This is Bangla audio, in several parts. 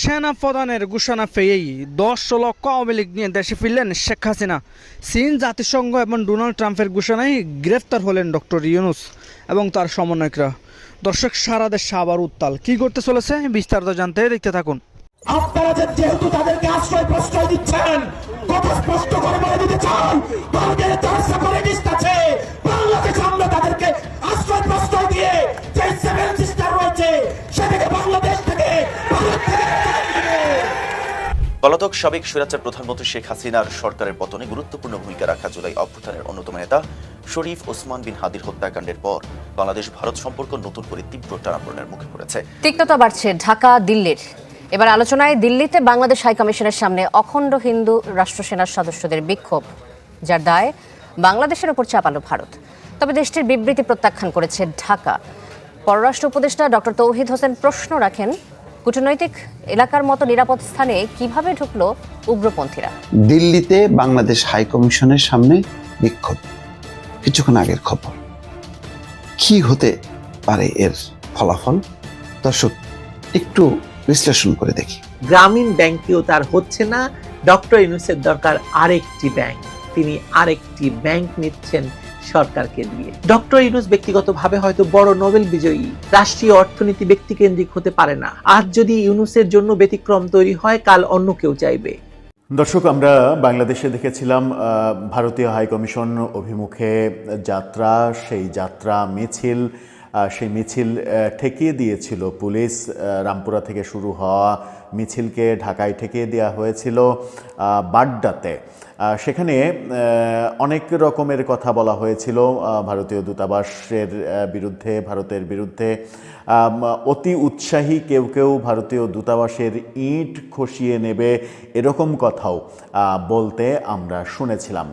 সেনা প্রধানের ঘোষণা পেয়েই দশ লক্ষ আওয়ামী লীগ নিয়ে দেশে ফিরলেন শেখ হাসিনা। চীন জাতিসংঘ এবং ডোনাল্ড ট্রাম্পের ঘোষণায় গ্রেফতার হলেন ডক্টর ইউনুস এবং তার সমন্বয়করা। দর্শক, সারা দেশে আবার উত্তাল। কি করতে চলেছে বিস্তারিত জানতে দেখতে থাকুন। আপনারা যেহেতু তাদেরকে আশ্রয় প্রশ্রয় দিচ্ছেন, কথা স্পষ্ট করে বলে দিতে চাই পলাতক সাবেক স্বৈরাচার প্রধানমন্ত্রী শেখ হাসিনার সরকারের পতনে গুরুত্বপূর্ণ ভূমিকা রাখা জুলাই অভ্যুত্থানের অন্যতম নেতা শরীফ ওসমান বিন হাদির হত্যাকাণ্ডের পর বাংলাদেশ ভারত সম্পর্ক নতুন করে তীব্র টানাপোড়েনের মুখে পড়েছে। তিক্ততা বাড়ছে ঢাকা, দিল্লির। এবার আলোচনায় দিল্লিতে বাংলাদেশ হাইকমিশনের সামনে অখণ্ড হিন্দু রাষ্ট্রসেনার সদস্যদের বিক্ষোভ, যার দায় বাংলাদেশের ওপর চাপালো ভারত। তবে দেশটির বিবৃতি প্রত্যাখ্যান করেছে ঢাকা। পররাষ্ট্র উপদেষ্টা ডক্টর তৌহিদ হোসেন প্রশ্ন রাখেন কূটনৈতিক এলাকার মতো নিরাপদ স্থানে কীভাবে ঢুকলো উগ্রপন্থীরা? দিল্লিতে বাংলাদেশ হাই কমিশনের সামনে বিক্ষোভ। কিছুক্ষণ আগের খবর। কি হতে পারে এর ফলাফল? দর্শক একটু বিশ্লেষণ করে দেখি। গ্রামীণ ব্যাংকেও তার হচ্ছে না। ডক্টর ইউনুসের দরকার আরেকটি ব্যাংক। তিনি আরেকটি ব্যাংক নিচ্ছেন সরকারকে দিয়ে। ডক্টর ইউনুস ব্যক্তিগতভাবে হয়তো বড় নোবেল বিজয়ী, রাষ্ট্রীয় অর্থনীতি ব্যক্তিকেন্দ্রিক হতে পারে না। আজ যদি ইউনুসের জন্য ব্যতিক্রম তৈরি হয়, কাল অন্য কেউ চাইবে। দর্শক, আমরা বাংলাদেশে দেখেছিলাম ভারতীয় হাইকমিশন অভিমুখে যাত্রা, সেই যাত্রা মিছিল সেই মিছিল ঠেকিয়ে দিয়েছিল পুলিশ রামপুরা থেকে শুরু হওয়া মিছিলকে ঢাকায় ঠেকিয়ে দেওয়া হয়েছিল বাড্ডাতে। সেখানে অনেক রকমের কথা বলা হয়েছিল ভারতীয় দূতাবাসের বিরুদ্ধে, ভারতের বিরুদ্ধে। অতি উৎসাহী কেউ কেউ ভারতীয় দূতাবাসের ইট খসিয়ে নেবে এরকম কথাও বলতে আমরা শুনেছিলাম।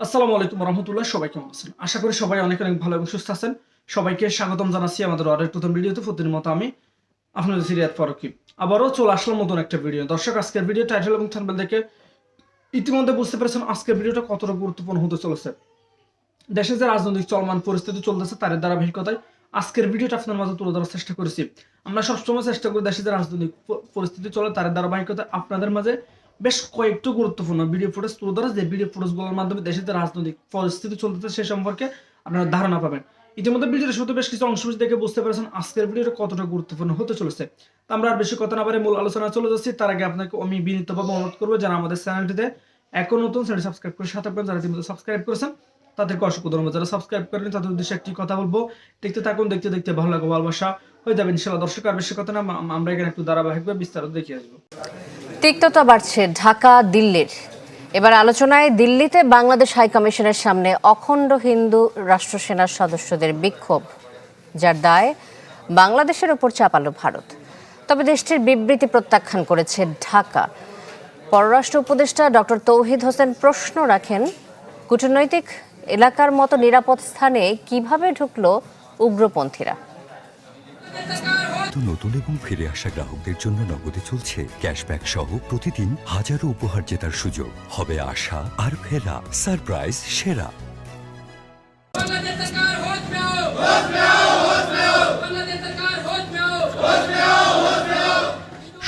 আসসালামু আলাইকুম রহমতুল্লাহ, সবাই কেমন আছেন? আশা করি সবাই অনেক অনেক ভালো এবং সুস্থ আছেন। সবাইকে স্বাগতম জানাচ্ছি আমাদের আরেক প্রথম ভিডিওতে। প্রতিদিন মতো আমি আপনাদের সিরিয়াত ফারুকি। আবারও চলে আসলাম নতুন একটা ভিডিও। দর্শক, আজকের ভিডিও টাইটেল এবং থাম্বনেল দেখে ইতিমধ্যে বুঝতে পেরেছেন আজকের ভিডিওটা কতটা গুরুত্বপূর্ণ হতে চলেছে। দেশে যে রাজনৈতিক চলমান পরিস্থিতি চলতেছে তার ধারাবাহিকতায় আজকের ভিডিওটা আপনার মাঝে তুলে ধরার চেষ্টা করেছি। আমরা সবসময় চেষ্টা করি দেশে যে রাজনৈতিক পরিস্থিতি চলে, তার ধারাবাহিকতা আপনাদের মাঝে বেশ কয়েকটি গুরুত্বপূর্ণ ভিডিও ফুটেজ তুলে ধরা। যে ভিডিও ফুটেজগুলোর মাধ্যমে দেশের যে রাজনৈতিক পরিস্থিতি চলতেছে, সে সম্পর্কে আপনারা ধারণা পাবেন। ইতিমধ্যে ভিডিওর শুরুতে বেশ কিছু অংশ দেখে বুঝতে পেরেছেন আজকের ভিডিওটা কতটা গুরুত্বপূর্ণ হতে চলেছে। আমরা আর বেশি কথা না বারে মূল আলোচনা চলে যাচ্ছি। তার আগে আপনাকে আমি বিনীতভাবে অনুরোধ করব, যারা আমাদের চ্যানেলটিতে এখন নতুন চ্যানেল সাবস্ক্রাইব করে সাথে যারা ইতিমধ্যে সাবস্ক্রাইব করেছেন, তাদেরকে অসংখ্য ধন্যবাদ। যারা সাবস্ক্রাইব করেন তাদের উদ্দেশ্যে একটি কথা বলব, দেখতে থাকুন, দেখতে দেখতে ভালো লাগবে, ভালোবাসা হয়ে যাবে। ইনশাল্লাহ দর্শক, আর বেশি কথা না আমরা এখানে একটু ধারাবাহিকভাবে বিস্তারিত দেখিয়ে আসব। তিক্ততা বাড়ছে ঢাকা, দিল্লির। এবার আলোচনায় দিল্লিতে বাংলাদেশ হাইকমিশনের সামনে অখণ্ড হিন্দু রাষ্ট্র সেনার সদস্যদের বিক্ষোভ, যার দায় বাংলাদেশের ওপর চাপালো ভারত। তবে দেশটির বিবৃতি প্রত্যাখ্যান করেছে ঢাকা। পররাষ্ট্র উপদেষ্টা ডক্টর তৌহিদ হোসেন প্রশ্ন রাখেন কূটনৈতিক এলাকার মতো নিরাপদ স্থানে কীভাবে ঢুকল উগ্রপন্থীরা? নতুন এবং ফিরে আসা গ্রাহকদের জন্য নগদে চলছে ক্যাশব্যাক সহ প্রতিদিন হাজারো উপহার জেতার সুযোগ। হবে আশা আর ফেরা সারপ্রাইজ সেরা। বাংলাদেশ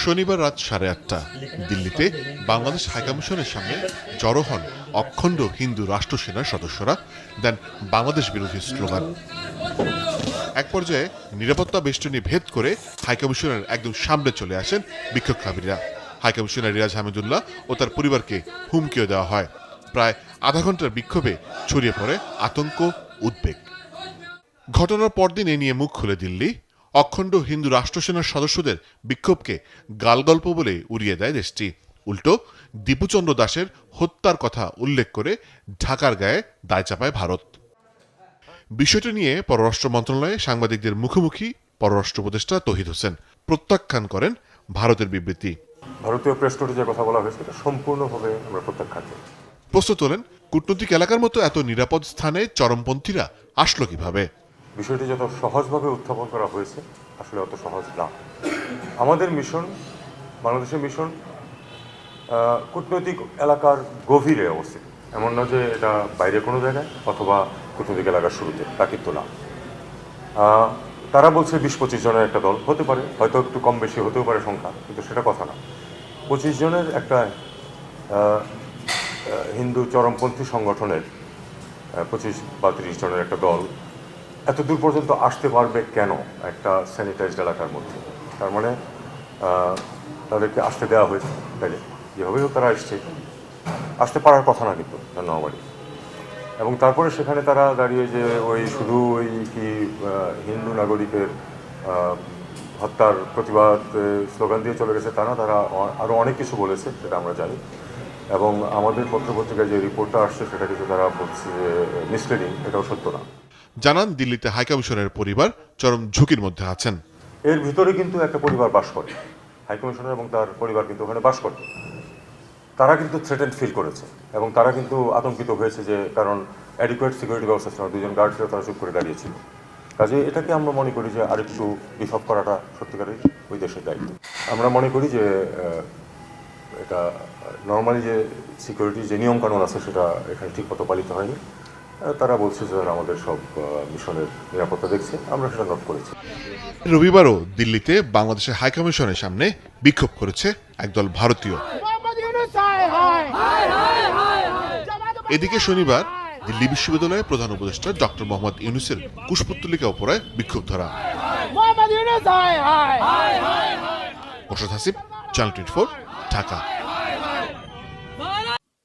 শনিবার রাত সাড়ে আটটা, দিল্লিতে বাংলাদেশ হাইকমিশনের সামনে জড়ো হন অখণ্ড হিন্দু রাষ্ট্র সেনার সদস্যরা, দেন বাংলাদেশ বিরোধী স্লোগান। এক পর্যায়ে নিরাপত্তা বেষ্টনী ভেদ করে হাইকমিশনের একদম সামনে চলে আসেন বিক্ষোভকারীরা। হাইকমিশনার রিয়াজ হামিদুল্লাহ ও তার পরিবারকে হুমকিও দেওয়া হয়। প্রায় আধা ঘণ্টার বিক্ষোভে ছড়িয়ে পড়ে আতঙ্ক, উদ্বেগ। ঘটনার পরদিন এ নিয়ে মুখ খুলে দিল্লি। অখণ্ড হিন্দু রাষ্ট্রসেনার সদস্যদের বিক্ষোভকে গালগল্প বলে উড়িয়ে দেয় দেশটি। উল্টো দীপুচন্দ্র দাসের হত্যার কথা উল্লেখ করে ঢাকার গায়ে দায় চাপায় ভারত। বিষয়টি নিয়ে পররাষ্ট্র মন্ত্রণালয়ে সাংবাদিকদের মুখোমুখি পররাষ্ট্র উপদেষ্টা তহিদ হোসেন প্রত্যাখ্যান করেন ভারতের বিবৃতি। ভারতীয় প্রেস নোটে যে কথা বলা হয়েছে এটা সম্পূর্ণভাবে আমরা প্রত্যাখ্যান করি। প্রশ্ন তোলেন কূটনৈতিক এলাকার মতো এত নিরাপদ স্থানে চরমপন্থীরা আসলো কীভাবে? বিষয়টি যত সহজভাবে উত্থাপন করা হয়েছে, আসলে অত সহজ না। আমাদের মিশন, বাংলাদেশের মিশন কূটনৈতিক এলাকার গভীরে অবস্থিত। এমন না যে এটা বাইরে কোনো জায়গায় অথবা কূটনৈতিক এলাকার শুরুতে, তা কিন্তু না। তারা বলছে বিশ পঁচিশ জনের একটা দল হতে পারে, হয়তো একটু কম বেশি হতেও পারে সংখ্যা, কিন্তু সেটা কথা না। পঁচিশ জনের একটা হিন্দু চরমপন্থী সংগঠনের পঁচিশ বা তিরিশ জনের একটা দল এত দূর পর্যন্ত আসতে পারবে কেন একটা স্যানিটাইজড এলাকার মধ্যে? তার মানে তাদেরকে আসতে দেওয়া হয়েছে। তাইলে যেভাবেই হোক তারা এসছে আসতে পারার কথা না কিন্তু ধন্যবাদ এবং তারপরে সেখানে তারা দাঁড়িয়ে যে ওই শুধু ওই কি হিন্দু নাগরিকের হত্যার প্রতিবাদ স্লোগান দিয়ে চলে গেছে তা না, তারা আরও অনেক কিছু বলেছে, সেটা আমরা জানি। এবং আমাদের পত্রপত্রিকায় যে রিপোর্টটা আসছে, সেটা কিন্তু তারা বলছে মিসলিডিং এটাও সত্য না। জানান দিল্লিতে হাইকমিশনের পরিবার চরম ঝুঁকির মধ্যে আছেন। এর ভিতরে কিন্তু একটা পরিবার বাস করে। হাইকমিশনার এবং তার পরিবার কিন্তু ওখানে বাস করে। তারা কিন্তু থ্রেটেন্ড ফিল করেছে এবং তারা কিন্তু আতঙ্কিত হয়েছে যে কারণ অ্যাডিকুয়েট সিকিউরিটি ব্যবস্থা ছিল দুজন গার্ড ছিল, তারা চুপ করে দাঁড়িয়েছিল কাজে এটাকে আমরা মনে করি যে আরেকটু বিফাপ করাটা সত্যিকারের ওই দেশের দায়িত্ব। আমরা মনে করি যে এটা নর্মালি যে সিকিউরিটি যে নিয়মকানুন আছে সেটা এখানে ঠিকমতো পালিত হয়নি। তারা বলছে যে আমাদের সব মিশনের নিরাপত্তা দেখছে। আমরা সেটা নোট করেছি। রবিবারও দিল্লিতে বাংলাদেশের হাইকমিশনের সামনে বিক্ষোভ করেছে একদল ভারতীয়। এদিকে শনিবার দিল্লি বিশ্ববিদ্যালয়ের প্রধান উপদেষ্টা ডক্টর মোহাম্মদ ইউনুসের কুশপুত্তলিকা উপরে বিক্ষোভ ধরা। Morshed Hasib channel twenty four Dhaka.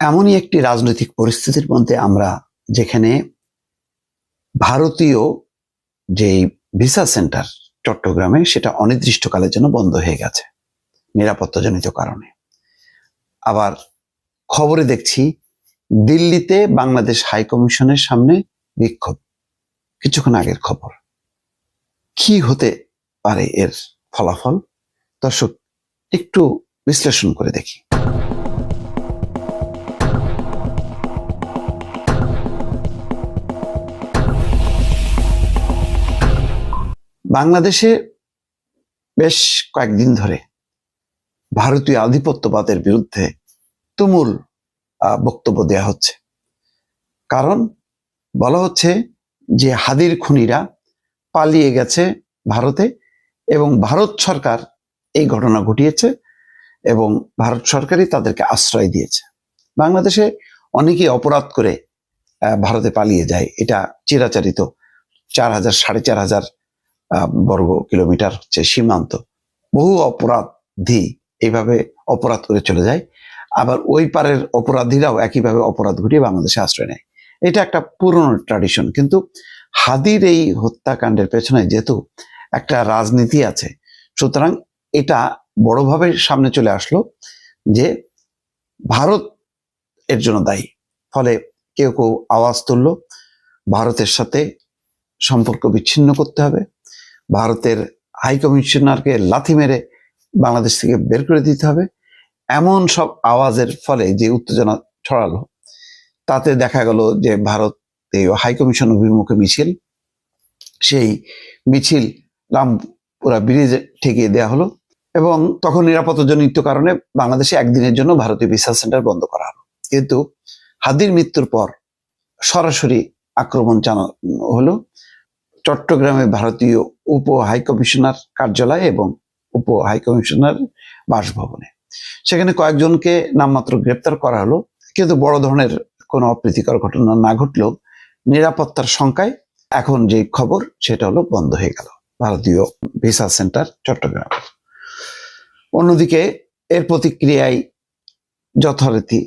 এমনই একটি রাজনৈতিক পরিস্থিতির মধ্যে আমরা যেখানে ভারতীয় যে ভিসা সেন্টার চট্টগ্রামে, সেটা অনির্দিষ্টকালের জন্য বন্ধ হয়ে গেছে, নিরাপত্তাজনিত কারণে। আবার খবরে দেখছি, দিল্লিতে বাংলাদেশ হাই কমিশনের সামনে বিক্ষোভ। কিছুক্ষণ আগের খবর। কি হতে পারে এর ফলাফল? দর্শক, একটু বিশ্লেষণ করে দেখি। বাংলাদেশে বেশ কয়েকদিন ধরে ভারতীয় আধিপত্যবাদের বিরুদ্ধে তুমুল বক্তব্য দেয়া হচ্ছে। কারণ বলা হচ্ছে যে হাদির খুনিরা পালিয়ে গেছে ভারতে এবং ভারত সরকার এই ঘটনা ঘটিয়েছে এবং ভারত সরকারই তাদেরকে আশ্রয় দিয়েছে। বাংলাদেশে অনেকেই অপরাধ করে ভারতে পালিয়ে যায়। এটা চিরাচারিত চার হাজার, সাড়ে চার হাজার বর্গ কিলোমিটার হচ্ছে সীমান্ত, বহু অপরাধী এইভাবে অপরাধ করে চলে যায়। আবার ওই পারের অপরাধীরাও একইভাবে অপরাধ ঘটিয়ে বাংলাদেশে আশ্রয় নেয়। এটা একটা পুরনো ট্র্যাডিশন কিন্তু হাদির এই হত্যাকাণ্ডের পেছনে যেহেতু একটা রাজনীতি আছে, সুতরাং এটা বড়ভাবে সামনে চলে আসলো যে ভারত এর জন্য দায়ী। ফলে কেউ কেউ আওয়াজ তুলল, ভারতের সাথে সম্পর্ক বিচ্ছিন্ন করতে হবে। ভারতের হাই কমিশনারকে লাথি মেরে বাংলাদেশ থেকে বের করে দিতে হবে। এমন সব আওয়াজের ফলে যে উত্তেজনা ছড়ালো, তাতে দেখা গেল যে ভারত এই হাই কমিশন অভিমুখে মিছিল, সেই মিছিল রামপুরা ব্রিজে ঠেকিয়ে দেওয়া হলো এবং তখন নিরাপত্তাজনিত কারণে বাংলাদেশে একদিনের জন্য ভারতীয় ভিসা সেন্টার বন্ধ করা হলো। কিন্তু হাদির মৃত্যুর পর সরাসরি আক্রমণ চালানো হলো। চট্টগ্রামে ভারতীয় উপ হাই কমিশনার কার্যালয় এবং উপ হাই কমিশনার বাসভবনে। সেখানে কয়েকজনকে নামমাত্র গ্রেপ্তার করা হলো, কিন্তু বড় ধরনের কোনো অপ্রীতিকর ঘটনা না ঘটলেও নিরাপত্তার সংখ্যায় এখন যে খবর, সেটা হলো বন্ধ হয়ে গেল। ভারতীয় ভিসা সেন্টার, চট্টগ্রাম। অন্যদিকে এর প্রতিক্রিয়ায় যথারীতি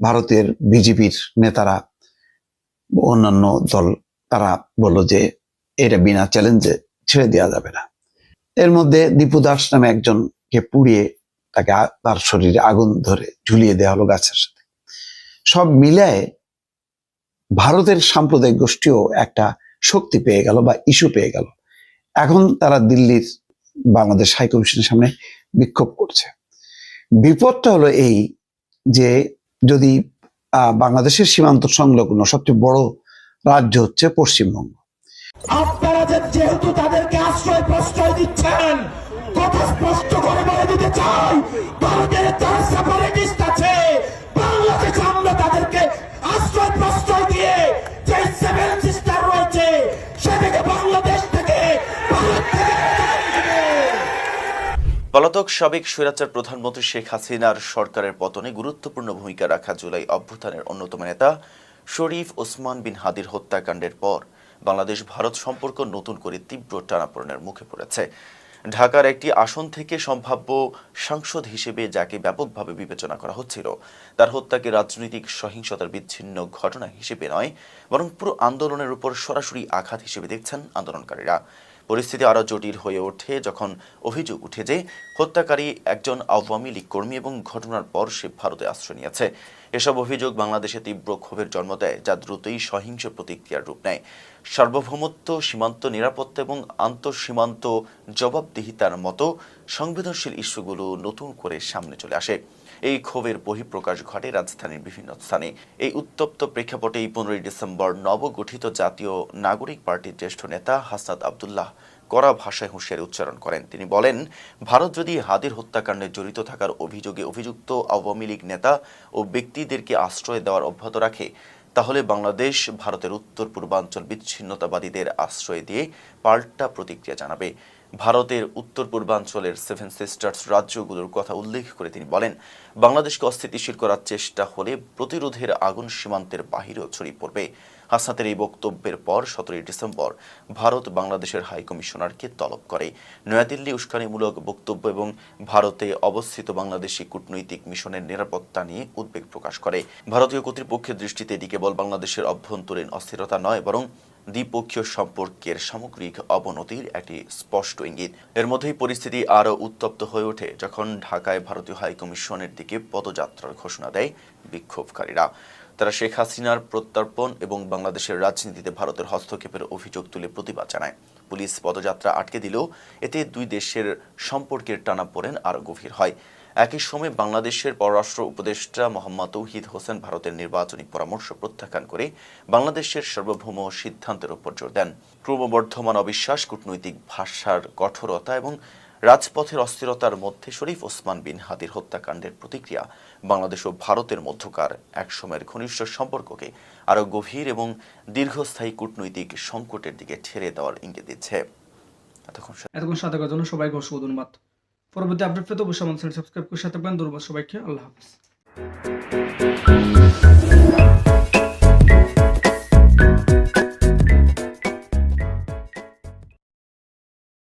ভারতের বিজেপির নেতারা অন্যান্য দল, তারা বলল যে এটা বিনা চ্যালেঞ্জে ছেড়ে দেওয়া যাবে না। এর মধ্যে দীপু দাস নামে একজনকে পুড়িয়ে তাকে তার শরীরে আগুন ধরে ঝুলিয়ে দেওয়া হলো গাছের সাথে। সব মিলায় ভারতের সাম্প্রদায়িক গোষ্ঠীও একটা শক্তি পেয়ে গেল বা ইস্যু পেয়ে গেল। এখন তারা দিল্লির বাংলাদেশ হাই কমিশনের সামনে বিক্ষোভ করছে। বিপদটা হলো এই যে যদি বাংলাদেশের সীমান্ত সংলগ্ন সবচেয়ে বড় রাজ্য হচ্ছে পশ্চিমবঙ্গ। আপনারা যেহেতু তাদেরকে আশ্রয় প্রশ্রয় দিচ্ছেন, কথা স্পষ্ট করে বলে দিতে চাই, ভারতের যারা সেপারেটিস্ট আছে, বাংলাদেশে আমরা তাদেরকে আশ্রয় প্রশ্রয় দিয়ে যে সেভেন সিস্টার রয়েছে, সেটাকে বাংলাদেশ থেকে পলাতক সাবেক স্বৈরাচার প্রধানমন্ত্রী শেখ হাসিনার সরকারের পতনে গুরুত্বপূর্ণ ভূমিকা রাখা জুলাই অভ্যুত্থানের অন্যতম নেতা শরীফ ওসমান বিন হাদির হত্যাকাণ্ডের পর বাংলাদেশ ভারত সম্পর্ক নতুন করে তীব্র টানাপোড়েনের মুখে পড়েছে। ঢাকার একটি আসন থেকে সম্ভাব্য সাংসদ হিসেবে যাকে ব্যাপকভাবে বিবেচনা করা হচ্ছিল, তার হত্যাকে রাজনৈতিক সহিংসতার বিচ্ছিন্ন ঘটনা হিসেবে নয়, বরং পুরো আন্দোলনের উপর সরাসরি আঘাত হিসেবে দেখছেন আন্দোলনকারীরা। পরিস্থিতি আরও জটিল হয়ে ওঠে যখন অভিযোগ উঠে যে হত্যাকারী একজন আওয়ামী লীগ কর্মী এবং ঘটনার পর সে ভারতে আশ্রয় নিয়েছে। এসব অভিযোগ বাংলাদেশে তীব্র ক্ষোভের জন্ম দেয়, যা দ্রুতই সহিংস প্রতিক্রিয়ার রূপ নেয়। সার্বভৌমত্ব, সীমান্ত নিরাপত্তা এবং আন্তঃসীমান্ত জবাবদিহিতার মতো সংবেদনশীল ইস্যুগুলো নতুন করে সামনে চলে আসে। এই ক্ষোভের বহিঃপ্রকাশ ঘটে রাজধানীর বিভিন্ন স্থানে। এই উত্তপ্ত প্রেক্ষাপটে এই পনেরোই ডিসেম্বর নবগঠিত জাতীয় নাগরিক পার্টির জ্যেষ্ঠ নেতা হাসনাত আবদুল্লাহ কড়া ভাষায় হুঁশিয়ারি উচ্চারণ করেন। তিনি বলেন, ভারত যদি হাদির হত্যাকাণ্ডে জড়িত থাকার অভিযোগে অভিযুক্ত আওয়ামী লীগ নেতা ও ব্যক্তিদেরকে আশ্রয় দেওয়ার অব্যাহত রাখে তাহলে বাংলাদেশ ভারতের উত্তর পূর্বাঞ্চল বিচ্ছিন্নতাবাদীদের আশ্রয় দিয়ে পাল্টা প্রতিক্রিয়া জানাবে। ভারতের উত্তর পূর্বাঞ্চলের সেভেন সিস্টার্স রাজ্যগুলোর কথা উল্লেখ করে তিনি বলেন, বাংলাদেশকে অস্থিতিশীল করার চেষ্টা হলে প্রতিরোধের আগুন সীমান্তের বাহিরেও ছড়িয়ে পড়বে। হাসনাতের এই বক্তব্যের পর সতেরোই ডিসেম্বর ভারত বাংলাদেশের হাইকমিশনারকে তলব করে। নয়াদিল্লি উস্কানিমূলক বক্তব্য এবং ভারতে অবস্থিত বাংলাদেশি কূটনৈতিক মিশনের নিরাপত্তা নিয়ে উদ্বেগ প্রকাশ করে। ভারতীয় কর্তৃপক্ষের দৃষ্টিতে এটি কেবল বাংলাদেশের অভ্যন্তরীণ অস্থিরতা নয়, বরং দ্বিপক্ষীয় সম্পর্কের সামগ্রিক অবনতির একটি স্পষ্ট ইঙ্গিত। এর মধ্যেই পরিস্থিতি আরও উত্তপ্ত হয়ে ওঠে যখন ঢাকায় ভারতীয় হাইকমিশনের দিকে পদযাত্রার ঘোষণা দেয় বিক্ষোভকারীরা। তারা শেখ হাসিনার প্রত্যর্পণ এবং বাংলাদেশের রাজনীতিতে ভারতের হস্তক্ষেপের অভিযোগ তুলে প্রতিবাদ জানায়। পুলিশ পদযাত্রা আটকে দিলেও এতে দুই দেশের সম্পর্কের টানাপোড়েন আরও গভীর হয়। একই সময় বাংলাদেশের পররাষ্ট্র উপদেষ্টা মোহাম্মদ তৌহিদ হোসেন ভারতের নির্বাচনী পরামর্শ প্রত্যাখ্যান করে বাংলাদেশের সার্বভৌম সিদ্ধান্তের উপর জোর দেন। ক্রমবর্ধমান অবিশ্বাস, কূটনৈতিক ভাষার কঠোরতা এবং রাজপথের অস্থিরতার মধ্যে শরীফ ওসমান বিন হাদির হত্যাকাণ্ডের প্রতিক্রিয়া বাংলাদেশ ও ভারতের মধ্যকার একসময়ের ঘনিষ্ঠ সম্পর্ককে আরও গভীর এবং দীর্ঘস্থায়ী কূটনৈতিক সংকটের দিকে ঠেলে দেওয়ার ইঙ্গিত দিচ্ছে। এতক্ষণ সাথে জন্য সবাইকে অসংখ্য ধন্যবাদ। পরবর্তী আপডেট পেতে অবশ্যই আমাদের সাবস্ক্রাইব করে সাথে পান ধন্যবাদ সবাইকে। আল্লাহ হাফিজ।